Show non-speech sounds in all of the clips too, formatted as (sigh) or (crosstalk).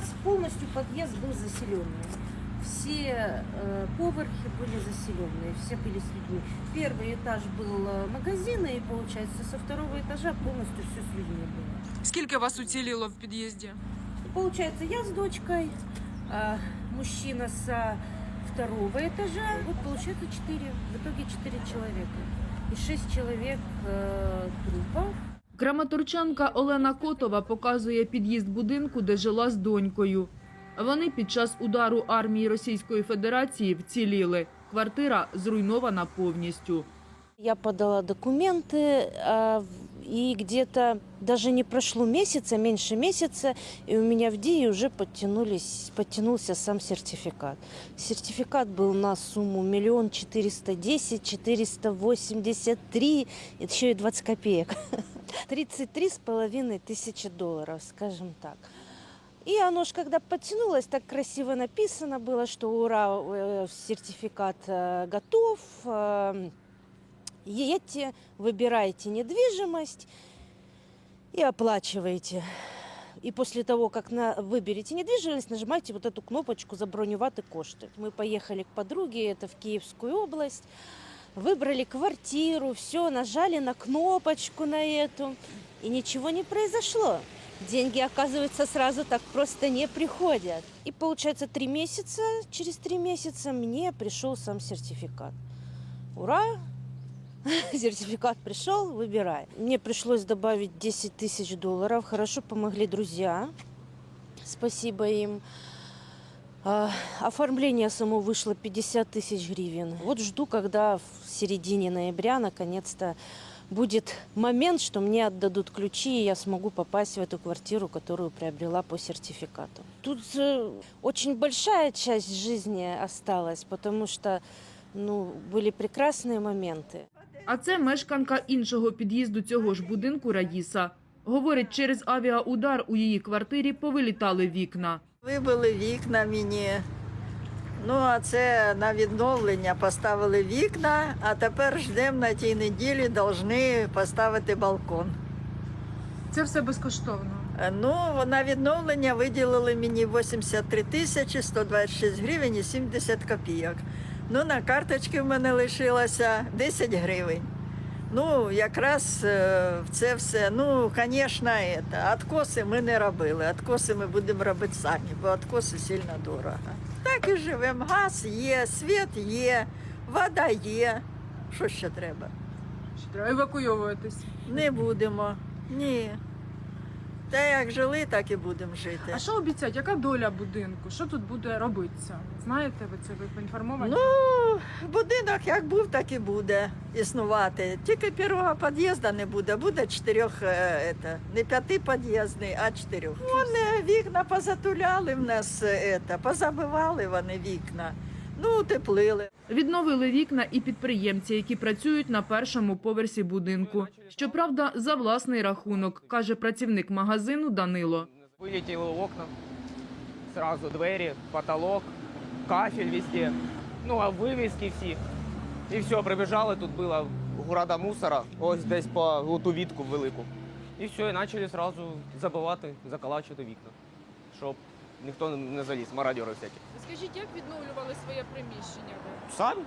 нас полностью подъезд был заселенный. Все э, поверхи были заселенные, все были с людьми. Первый этаж был э, магазин, и получается со второго этажа полностью все с людьми было. Скільки вас уціліло в під'їзді? Получается, я с дочкой, а, мужчина со второго этажа. Вот получается четыре, в итоге четыре человека. И шесть человек э, трупов. Краматорчанка Олена Котова показує під'їзд будинку, де жила з донькою. Вони під час удару армії Російської Федерації вціліли. Квартира зруйнована повністю. Я подала в- и где-то даже не прошло месяца, меньше месяца, и у меня в ДИИ уже подтянулись, подтянулся сам сертификат. Сертификат был на сумму миллион четыреста десять, четыреста восемьдесят три, еще и 20 копеек. (laughs) 33 с половиной тысячи долларов, скажем так. И оно ж когда подтянулось, так красиво написано было, что ура, э, сертификат э, готов, э, едете, выбираете недвижимость и оплачиваете. И после того, как на, выберете недвижимость, нажимаете вот эту кнопочку «Забронювати кошти». Мы поехали к подруге, это в Киевскую область, выбрали квартиру, все, нажали на кнопочку на эту, и ничего не произошло. Деньги, оказывается, сразу так просто не приходят. И получается, три месяца, через три месяца мне пришел сам сертификат. Ура! (laughs) Сертификат пришел, выбирай. Мне пришлось добавить 10 тысяч долларов. Хорошо помогли друзья. Спасибо им. А, Оформление само вышло 50 тысяч гривен. Вот жду, когда в середине ноября наконец-то будет момент, что мне отдадут ключи, и я смогу попасть в эту квартиру, которую приобрела по сертификату. Тут э, очень большая часть жизни осталась, потому что ну, были прекрасные моменты. А це мешканка іншого під'їзду цього ж будинку Раїса. Говорить, через авіаудар у її квартирі повилітали вікна. Вибили вікна мені. Ну, а це на відновлення поставили вікна, а тепер ждемо на тій неділі, повинні поставити балкон. Це все безкоштовно. Е, Ну, на відновлення виділили мені 83 тисячі 126 гривень і 70 копійок. Ну, на карточці в мене лишилося 10 гривень. Ну, якраз е, це все. Ну, звісно, откоси ми не робили. Откоси ми будемо робити самі, бо откоси сильно дорого. Так і живемо. Газ є, світ є, вода є. Що ще треба? Що треба евакуйовуватись. Не будемо. Ні. Та як жили, так і будемо жити. А що обіцяють? Яка доля будинку? Що тут буде робитися? Знаєте ви це? Ви поінформовані? Ну, будинок як був, так і буде існувати. Тільки першого під'їзду не буде, буде чотирьох, е, это, не п'яти під'їздний, а чотирьох. Вони вікна позатуляли в нас, е, это, позабивали вони вікна, ну, утеплили. Відновили вікна і підприємці, які працюють на першому поверсі будинку. Щоправда, за власний рахунок, каже працівник магазину Данило. Вылетело окна, сразу двері, потолок, кафель везде, ну а вивіски всі. І все, прибіжали, тут була гурада мусора, ось десь по ту вітку велику. І все, і почали сразу забивати, заколачувати вікна, щоб ніхто не заліз, мародьори всякі. Скажіть, як відновлювали своє приміщення? ви? Самі.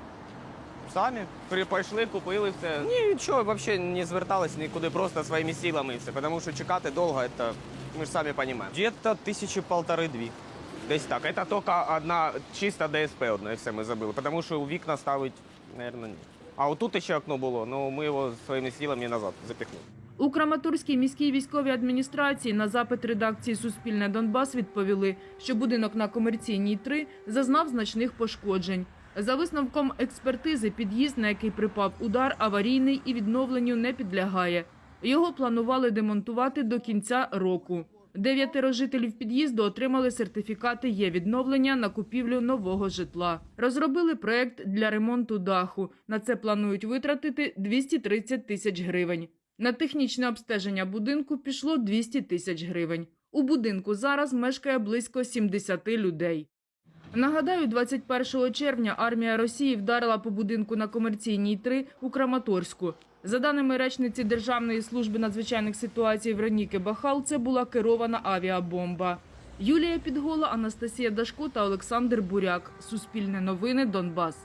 Самі При- прийшли, купили все. Ні, нічого, взагалі не зверталися нікуди, просто своїми силами і все. Тому що чекати довго, це, ми ж самі розуміємо. Где-то тисячі полтори-дві. Десь так. Це тільки одна чиста ДСП одна, і все ми забили. Тому що у вікна ставить, мабуть, ні. А отут ще окно було, але ми його своїми силами назад запихнули. У Краматорській міській військовій адміністрації на запит редакції Суспільне Донбас відповіли, що будинок на комерційній 3 зазнав значних пошкоджень. За висновком експертизи, під'їзд, на який припав удар, аварійний і відновленню не підлягає. Його планували демонтувати до кінця року. Дев'ятеро жителів під'їзду отримали сертифікати є відновлення на купівлю нового житла. Розробили проект для ремонту даху. На це планують витратити 230 тисяч гривень. На технічне обстеження будинку пішло 200 тисяч гривень. У будинку зараз мешкає близько 70 людей. Нагадаю, 21 червня армія Росії вдарила по будинку на комерційній 3 у Краматорську. За даними речниці Державної служби надзвичайних ситуацій Вероніки Бахал, це була керована авіабомба. Юлія Підгола, Анастасія Дашко та Олександр Буряк. Суспільне новини Донбас.